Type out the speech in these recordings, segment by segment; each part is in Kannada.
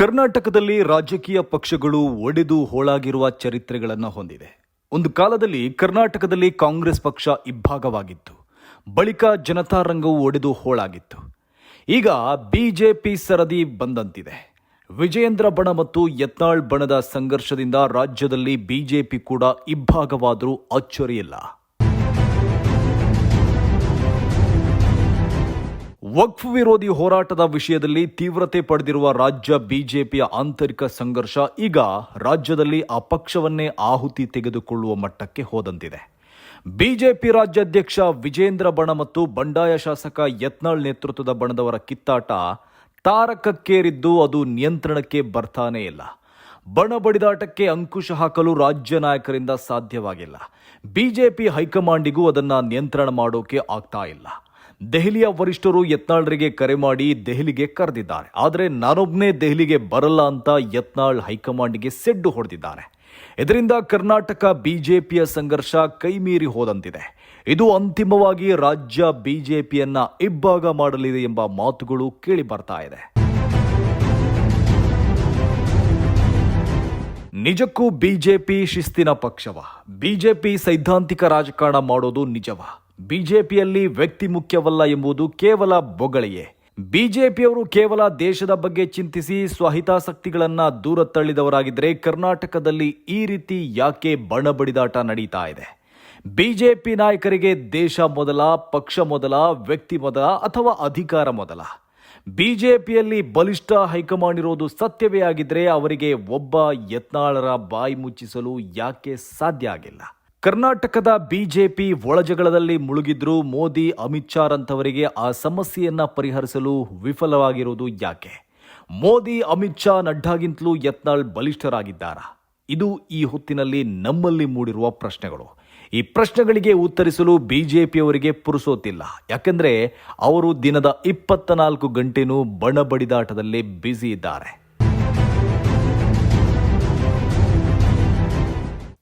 ಕರ್ನಾಟಕದಲ್ಲಿ ರಾಜಕೀಯ ಪಕ್ಷಗಳು ಒಡೆದು ಹೋಳಾಗಿರುವ ಚರಿತ್ರೆಗಳನ್ನು ಹೊಂದಿದೆ. ಒಂದು ಕಾಲದಲ್ಲಿ ಕರ್ನಾಟಕದಲ್ಲಿ ಕಾಂಗ್ರೆಸ್ ಪಕ್ಷ ಇಬ್ಬಾಗವಾಗಿತ್ತು ಬಳಿಕ ಜನತಾ ರಂಗವು ಒಡೆದು ಹೋಳಾಗಿತ್ತು. ಈಗ ಬಿಜೆಪಿ ಸರದಿ ಬಂದಂತಿದೆ. ವಿಜಯೇಂದ್ರ ಬಣ ಮತ್ತು ಯತ್ನಾಳ್ ಬಣದ ಸಂಘರ್ಷದಿಂದ ರಾಜ್ಯದಲ್ಲಿ ಬಿಜೆಪಿ ಕೂಡ ಇಬ್ಬಾಗವಾದರೂ ಅಚ್ಚರಿಯಿಲ್ಲ ವಕ್ಫ್ ವಿರೋಧಿ ಹೋರಾಟದ ವಿಷಯದಲ್ಲಿ ತೀವ್ರತೆ ಪಡೆದಿರುವ ರಾಜ್ಯ ಬಿಜೆಪಿಯ ಆಂತರಿಕ ಸಂಘರ್ಷ ಈಗ ರಾಜ್ಯದಲ್ಲಿ ಆ ಪಕ್ಷವನ್ನೇ ಆಹುತಿ ತೆಗೆದುಕೊಳ್ಳುವ ಮಟ್ಟಕ್ಕೆ ಹೋದಂತಿದೆ. ಬಿಜೆಪಿ ರಾಜ್ಯಾಧ್ಯಕ್ಷ ವಿಜೇಂದ್ರ ಬಣ ಮತ್ತು ಬಂಡಾಯ ಶಾಸಕ ಯತ್ನಾಳ್ ನೇತೃತ್ವದ ಬಣದವರ ಕಿತ್ತಾಟ ತಾರಕಕ್ಕೇರಿದ್ದು ಅದು ನಿಯಂತ್ರಣಕ್ಕೆ ಬರ್ತಾನೇ ಇಲ್ಲ. ಬಣ ಬಡಿದಾಟಕ್ಕೆ ಅಂಕುಶ ಹಾಕಲು ರಾಜ್ಯ ನಾಯಕರಿಂದ ಸಾಧ್ಯವಾಗಿಲ್ಲ. ಬಿಜೆಪಿ ಹೈಕಮಾಂಡಿಗೂ ಅದನ್ನು ನಿಯಂತ್ರಣ ಮಾಡೋಕೆ ಆಗ್ತಾ ಇಲ್ಲ. ದೆಹಲಿಯ ವರಿಷ್ಠರು ಯತ್ನಾಳ್ರಿಗೆ ಕರೆ ಮಾಡಿ ದೆಹಲಿಗೆ ಕರೆದಿದ್ದಾರೆ. ಆದರೆ ನಾನೊಬ್ಬನೇ ದೆಹಲಿಗೆ ಬರಲ್ಲ ಅಂತ ಯತ್ನಾಳ್ ಹೈಕಮಾಂಡ್ಗೆ ಸೆಡ್ಡು ಹೊಡೆದಿದ್ದಾರೆ. ಇದರಿಂದ ಕರ್ನಾಟಕ ಬಿಜೆಪಿಯ ಸಂಘರ್ಷ ಕೈಮೀರಿ ಹೋದಂತಿದೆ. ಇದು ಅಂತಿಮವಾಗಿ ರಾಜ್ಯ ಬಿಜೆಪಿಯನ್ನ ಇಬ್ಬಾಗ ಮಾಡಲಿದೆ ಎಂಬ ಮಾತುಗಳು ಕೇಳಿ ಬರ್ತಾ ಇದೆ. ನಿಜಕ್ಕೂ ಬಿಜೆಪಿ ಶಿಸ್ತಿನ ಪಕ್ಷವ. ಬಿಜೆಪಿ ಸೈದ್ಧಾಂತಿಕ ರಾಜಕಾರಣ ಮಾಡೋದು ನಿಜವ. ಬಿಜೆಪಿಯಲ್ಲಿ ವ್ಯಕ್ತಿ ಮುಖ್ಯವಲ್ಲ ಎಂಬುದು ಕೇವಲ ಬೊಗಳಿಯೇ. ಬಿಜೆಪಿಯವರು ಕೇವಲ ದೇಶದ ಬಗ್ಗೆ ಚಿಂತಿಸಿ ಸ್ವಹಿತಾಸಕ್ತಿಗಳನ್ನು ದೂರ ತಳ್ಳಿದವರಾಗಿದ್ದರೆ ಕರ್ನಾಟಕದಲ್ಲಿ ಈ ರೀತಿ ಯಾಕೆ ಬಣಬಡಿದಾಟ ನಡೀತಾ ಇದೆ? ಬಿಜೆಪಿ ನಾಯಕರಿಗೆ ದೇಶ ಮೊದಲ, ಪಕ್ಷ ಮೊದಲ, ವ್ಯಕ್ತಿ ಮೊದಲ ಅಥವಾ ಅಧಿಕಾರ ಮೊದಲ? ಬಿಜೆಪಿಯಲ್ಲಿ ಬಲಿಷ್ಠ ಹೈಕಮಾಂಡ್ ಇರೋದು ಸತ್ಯವೇ ಆಗಿದ್ದರೆ ಅವರಿಗೆ ಒಬ್ಬ ಯತ್ನಾಳರ ಬಾಯಿ ಮುಚ್ಚಿಸಲು ಯಾಕೆ ಸಾಧ್ಯ ಆಗಿಲ್ಲ? ಕರ್ನಾಟಕದ ಬಿಜೆಪಿ ಒಳಜಗಳದಲ್ಲಿ ಮುಳುಗಿದ್ರು ಮೋದಿ, ಅಮಿತ್ ಶಾ ರಂಥವರಿಗೆ ಆ ಸಮಸ್ಯೆಯನ್ನ ಪರಿಹರಿಸಲು ವಿಫಲವಾಗಿರುವುದು ಯಾಕೆ? ಮೋದಿ, ಅಮಿತ್ ಶಾ ನಡ್ಡಾಗಿಂತಲೂ ಯತ್ನಾಳ್ ಬಲಿಷ್ಠರಾಗಿದ್ದಾರಾ? ಇದು ಈ ಹೊತ್ತಿನಲ್ಲಿ ನಮ್ಮಲ್ಲಿ ಮೂಡಿರುವ ಪ್ರಶ್ನೆಗಳು. ಈ ಪ್ರಶ್ನೆಗಳಿಗೆ ಉತ್ತರಿಸಲು ಬಿಜೆಪಿಯವರಿಗೆ ಪುರುಸೋತಿಲ್ಲ. ಯಾಕೆಂದರೆ ಅವರು ದಿನದ ಇಪ್ಪತ್ತ ನಾಲ್ಕು ಗಂಟೆನೂ ಬಣಬಡಿದಾಟದಲ್ಲಿ ಬ್ಯುಸಿ ಇದ್ದಾರೆ.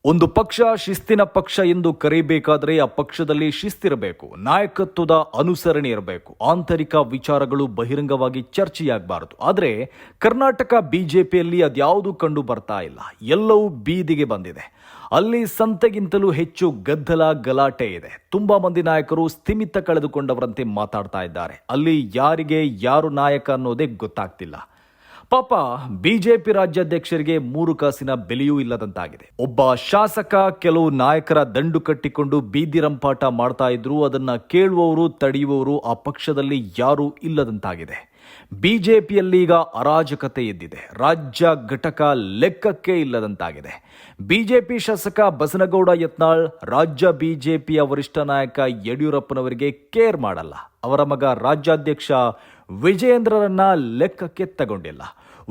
ಒಂದು ಪಕ್ಷ ಶಿಸ್ತಿನ ಪಕ್ಷ ಎಂದು ಕರೆಯಬೇಕಾದರೆ ಆ ಪಕ್ಷದಲ್ಲಿ ಶಿಸ್ತಿರಬೇಕು, ನಾಯಕತ್ವದ ಅನುಸರಣೆ ಇರಬೇಕು, ಆಂತರಿಕ ವಿಚಾರಗಳು ಬಹಿರಂಗವಾಗಿ ಚರ್ಚೆಯಾಗಬಾರದು. ಆದರೆ ಕರ್ನಾಟಕ ಬಿಜೆಪಿಯಲ್ಲಿ ಅದ್ಯಾವುದು ಕಂಡು ಬರ್ತಾ ಇಲ್ಲ, ಎಲ್ಲವೂ ಬೀದಿಗೆ ಬಂದಿದೆ. ಅಲ್ಲಿ ಸಂತೆಗಿಂತಲೂ ಹೆಚ್ಚು ಗದ್ದಲ ಗಲಾಟೆ ಇದೆ. ತುಂಬಾ ಮಂದಿ ನಾಯಕರು ಸ್ಥಿಮಿತ ಕಳೆದುಕೊಂಡವರಂತೆ ಮಾತಾಡ್ತಾ ಇದ್ದಾರೆ. ಅಲ್ಲಿ ಯಾರಿಗೆ ಯಾರು ನಾಯಕ ಅನ್ನೋದೇ ಗೊತ್ತಾಗ್ತಿಲ್ಲ. ಪಾಪ ಬಿಜೆಪಿ ರಾಜ್ಯಾಧ್ಯಕ್ಷರಿಗೆ ಮೂರು ಕಾಸಿನ ಬೆಲೆಯೂ ಇಲ್ಲದಂತಾಗಿದೆ. ಒಬ್ಬ ಶಾಸಕ, ಕೆಲವು ನಾಯಕರ ದಂಡು ಕಟ್ಟಿಕೊಂಡು ಬೀದಿ ರಂಪಾಟ ಮಾಡ್ತಾ ಇದ್ರು ಅದನ್ನ ಕೇಳುವವರು, ತಡೆಯುವವರು ಆ ಪಕ್ಷದಲ್ಲಿ ಯಾರೂ ಇಲ್ಲದಂತಾಗಿದೆ. ಬಿಜೆಪಿಯಲ್ಲಿ ಈಗ ಅರಾಜಕತೆ ಎದ್ದಿದೆ. ರಾಜ್ಯ ಘಟಕ ಲೆಕ್ಕಕ್ಕೆ ಇಲ್ಲದಂತಾಗಿದೆ. ಬಿಜೆಪಿ ಶಾಸಕ ಬಸನಗೌಡ ಯತ್ನಾಳ್, ರಾಜ್ಯ ಬಿಜೆಪಿಯ ವರಿಷ್ಠ ನಾಯಕ ಯಡಿಯೂರಪ್ಪನವರಿಗೆ ಕೇರ್ ಮಾಡಲ್ಲ. ಅವರ ಮಗ ರಾಜ್ಯಾಧ್ಯಕ್ಷ ವಿಜಯೇಂದ್ರರನ್ನ ಲೆಕ್ಕಕ್ಕೆ ತಗೊಂಡಿಲ್ಲ.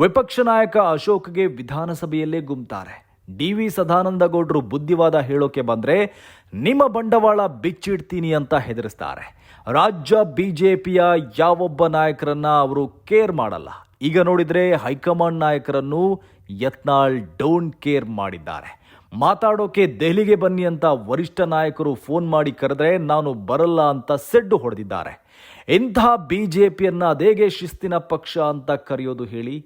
ವಿಪಕ್ಷ ನಾಯಕ ಅಶೋಕ್ಗೆ ವಿಧಾನಸಭೆಯಲ್ಲೇ ಗುಮ್ತಾರೆ. ಡಿ ವಿ ಸದಾನಂದ ಗೌಡರು ಬುದ್ಧಿವಾದ ಹೇಳೋಕೆ ಬಂದರೆ, ನಿಮ್ಮ ಬಂಡವಾಳ ಬಿಚ್ಚಿಡ್ತೀನಿ ಅಂತ ಹೆದರಿಸ್ತಾರೆ. ರಾಜ್ಯ ಬಿಜೆಪಿಯ ಯಾವೊಬ್ಬ ನಾಯಕರನ್ನ ಅವರು ಕೇರ್ ಮಾಡಲ್ಲ. ಈಗ ನೋಡಿದರೆ ಹೈಕಮಾಂಡ್ ನಾಯಕರನ್ನು ಯತ್ನಾಳ್ ಡೋಂಟ್ ಕೇರ್ ಮಾಡಿದ್ದಾರೆ. ಮಾತಾಡೋಕೆ ದೆಹಲಿಗೆ ಬನ್ನಿ ಅಂತ ವರಿಷ್ಠ ನಾಯಕರು ಫೋನ್ ಮಾಡಿ ಕರೆದ್ರೆ ನಾನು ಬರಲ್ಲ ಅಂತ ಸೆಡ್ಡು ಹೊಡೆದಿದ್ದಾರೆ. ಇಂತಹ ಪಿಯನ್ನು ಅದೇಗೆ ಶಿಸ್ತಿನ ಪಕ್ಷ ಅಂತ ಕರೆಯೋದು ಹೇಳಿ?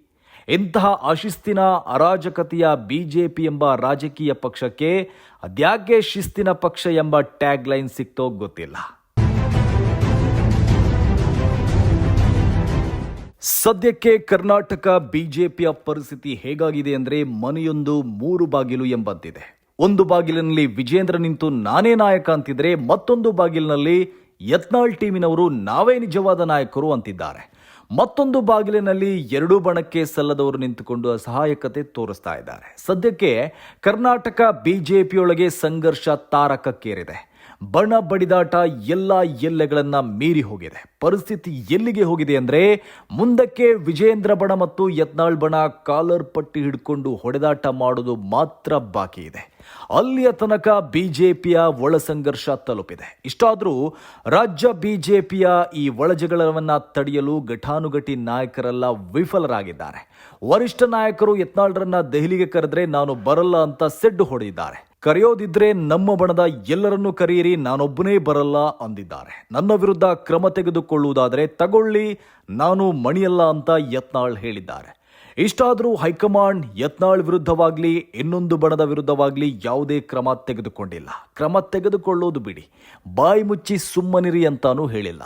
ಇಂತಹ ಅಶಿಸ್ತಿನ, ಅರಾಜಕತೆಯ ಬಿಜೆಪಿ ಎಂಬ ರಾಜಕೀಯ ಪಕ್ಷಕ್ಕೆ ಅದ್ಯಾಕೆ ಶಿಸ್ತಿನ ಪಕ್ಷ ಎಂಬ ಟ್ಯಾಗ್ ಲೈನ್ ಸಿಕ್ತೋ ಗೊತ್ತಿಲ್ಲ. ಸದ್ಯಕ್ಕೆ ಕರ್ನಾಟಕ ಬಿಜೆಪಿಯ ಪರಿಸ್ಥಿತಿ ಹೇಗಾಗಿದೆ ಅಂದರೆ ಮನೆಯೊಂದು ಮೂರು ಬಾಗಿಲು ಎಂಬಂತಿದೆ. ಒಂದು ಬಾಗಿಲಿನಲ್ಲಿ ವಿಜೇಂದ್ರ ನಿಂತು ನಾನೇ ನಾಯಕ ಅಂತಿದ್ರೆ ಮತ್ತೊಂದು ಬಾಗಿಲಿನಲ್ಲಿ ಯತ್ನಾಳ್ ಟೀಮಿನವರು ನಾವೇ ನಿಜವಾದ ನಾಯಕರು ಅಂತಿದ್ದಾರೆ. ಮತ್ತೊಂದು ಬಾಗಿಲಿನಲ್ಲಿ ಎರಡೂ ಬಣಕ್ಕೆ ಸಲ್ಲದವರು ನಿಂತುಕೊಂಡು ಅಸಹಾಯಕತೆ ತೋರಿಸ್ತಾ ಇದ್ದಾರೆ. ಸದ್ಯಕ್ಕೆ ಕರ್ನಾಟಕ ಬಿಜೆಪಿಯೊಳಗೆ ಸಂಘರ್ಷ ತಾರಕಕ್ಕೇರಿದೆ. ಬಣ ಬಡಿದಾಟ ಎಲ್ಲ ಎಲ್ಲೆಗಳನ್ನ ಮೀರಿ ಹೋಗಿದೆ. ಪರಿಸ್ಥಿತಿ ಎಲ್ಲಿಗೆ ಹೋಗಿದೆ ಅಂದ್ರೆ ಮುಂದಕ್ಕೆ ವಿಜೇಂದ್ರ ಬಣ ಮತ್ತು ಯತ್ನಾಳ್ ಬಣ ಕಾಲರ್ ಪಟ್ಟಿ ಹಿಡ್ಕೊಂಡು ಹೊಡೆದಾಟ ಮಾಡೋದು ಮಾತ್ರ ಬಾಕಿ ಇದೆ. ಅಲ್ಲಿಯ ತನಕ ಬಿಜೆಪಿಯ ಒಳ ಸಂಘರ್ಷ ತಲುಪಿದೆ. ಇಷ್ಟಾದರೂ ರಾಜ್ಯ ಬಿಜೆಪಿಯ ಈ ಒಳಜಗಳವನ್ನ ತಡೆಯಲು ಘಟಾನುಘಟಿ ನಾಯಕರೆಲ್ಲ ವಿಫಲರಾಗಿದ್ದಾರೆ. ವರಿಷ್ಠ ನಾಯಕರು ಯತ್ನಾಳ್ರನ್ನ ದೆಹಲಿಗೆ ಕರೆದ್ರೆ ನಾನು ಬರಲ್ಲ ಅಂತ ಸೆಡ್ಡು ಹೊಡೆದಿದ್ದಾರೆ. ಕರೆಯೋದಿದ್ರೆ ನಮ್ಮ ಬಣದ ಎಲ್ಲರನ್ನೂ ಕರೆಯಿರಿ, ನಾನೊಬ್ಬನೇ ಬರಲ್ಲ ಅಂದಿದ್ದಾರೆ. ನನ್ನ ವಿರುದ್ಧ ಕ್ರಮ ತೆಗೆದುಕೊಳ್ಳುವುದಾದರೆ ತಗೊಳ್ಳಿ, ನಾನು ಮಣಿಯಲ್ಲ ಅಂತ ಯತ್ನಾಳ್ ಹೇಳಿದ್ದಾರೆ. ಇಷ್ಟಾದರೂ ಹೈಕಮಾಂಡ್ ಯತ್ನಾಳ್ ವಿರುದ್ಧವಾಗಲಿ, ಇನ್ನೊಂದು ಬಣದ ವಿರುದ್ಧವಾಗಲಿ ಯಾವುದೇ ಕ್ರಮ ತೆಗೆದುಕೊಂಡಿಲ್ಲ. ಕ್ರಮ ತೆಗೆದುಕೊಳ್ಳೋದು ಬಿಡಿ. ಬಾಯಿ ಮುಚ್ಚಿ ಸುಮ್ಮನಿರಿ ಅಂತಾನೂ ಹೇಳಿಲ್ಲ.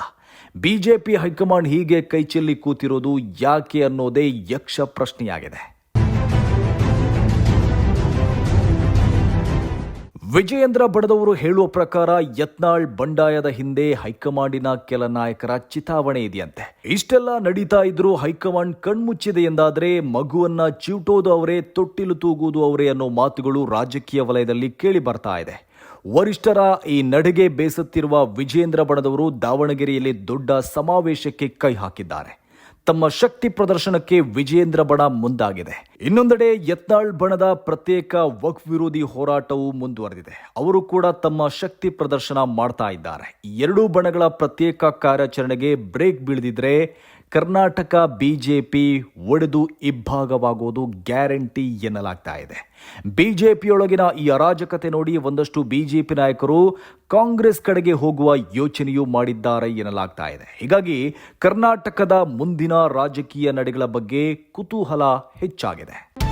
ಬಿಜೆಪಿ ಹೈಕಮಾಂಡ್ ಹೀಗೆ ಕೈಚೆಲ್ಲಿ ಕೂತಿರೋದು ಯಾಕೆ ಅನ್ನೋದೇ ಯಕ್ಷ ಪ್ರಶ್ನೆಯಾಗಿದೆ. ವಿಜಯೇಂದ್ರ ಬಡದವರು ಹೇಳುವ ಪ್ರಕಾರ ಯತ್ನಾಳ್ ಬಂಡಾಯದ ಹಿಂದೆ ಹೈಕಮಾಂಡಿನ ಕೆಲ ನಾಯಕರ ಚಿತಾವಣೆ ಇದೆಯಂತೆ. ಇಷ್ಟೆಲ್ಲ ನಡೀತಾ ಇದ್ರೂ ಹೈಕಮಾಂಡ್ ಕಣ್ಮುಚ್ಚಿದೆ ಎಂದಾದ್ರೆ ಮಗುವನ್ನ ಚಿವುಟೋದು ಅವರೇ, ತೊಟ್ಟಿಲು ತೂಗುವುದು ಅವರೇ ಅನ್ನೋ ಮಾತುಗಳು ರಾಜಕೀಯ ವಲಯದಲ್ಲಿ ಕೇಳಿ ಬರ್ತಾ ಇದೆ. ವರಿಷ್ಠರ ಈ ನಡೆಗೆ ಬೇಸತ್ತಿರುವ ವಿಜಯೇಂದ್ರ ಬಣದವರು ದಾವಣಗೆರೆಯಲ್ಲಿ ದೊಡ್ಡ ಸಮಾವೇಶಕ್ಕೆ ಕೈ ಹಾಕಿದ್ದಾರೆ. ತಮ್ಮ ಶಕ್ತಿ ಪ್ರದರ್ಶನಕ್ಕೆ ವಿಜೇಂದ್ರ ಬಣ ಮುಂದಾಗಿದೆ. ಇನ್ನೊಂದೆಡೆ ಯತ್ನಾಳ್ ಬಣದ ಪ್ರತ್ಯೇಕ ವಕ್ ವಿರೋಧಿ ಹೋರಾಟವು ಮುಂದುವರೆದಿದೆ. ಅವರು ಕೂಡ ತಮ್ಮ ಶಕ್ತಿ ಪ್ರದರ್ಶನ ಮಾಡ್ತಾ ಇದ್ದಾರೆ. ಎರಡೂ ಬಣಗಳ ಪ್ರತ್ಯೇಕ ಕಾರ್ಯಾಚರಣೆಗೆ ಬ್ರೇಕ್ ಬೀಳದಿದ್ರೆ ಕರ್ನಾಟಕ ಬಿಜೆಪಿ ಒಡೆದು ಇಬ್ಬಾಗವಾಗುವುದು ಗ್ಯಾರಂಟಿ ಎನ್ನಲಾಗ್ತಾ ಇದೆ. ಬಿಜೆಪಿಯೊಳಗಿನ ಈ ಅರಾಜಕತೆ ನೋಡಿ ಒಂದಷ್ಟು ಬಿಜೆಪಿ ನಾಯಕರು ಕಾಂಗ್ರೆಸ್ ಕಡೆಗೆ ಹೋಗುವ ಯೋಚನೆಯೂ ಮಾಡಿದ್ದಾರೆ ಎನ್ನಲಾಗ್ತಾ ಇದೆ. ಹೀಗಾಗಿ ಕರ್ನಾಟಕದ ಮುಂದಿನ ರಾಜಕೀಯ ನಡೆಗಳ ಬಗ್ಗೆ ಕುತೂಹಲ ಹೆಚ್ಚಾಗಿದೆ.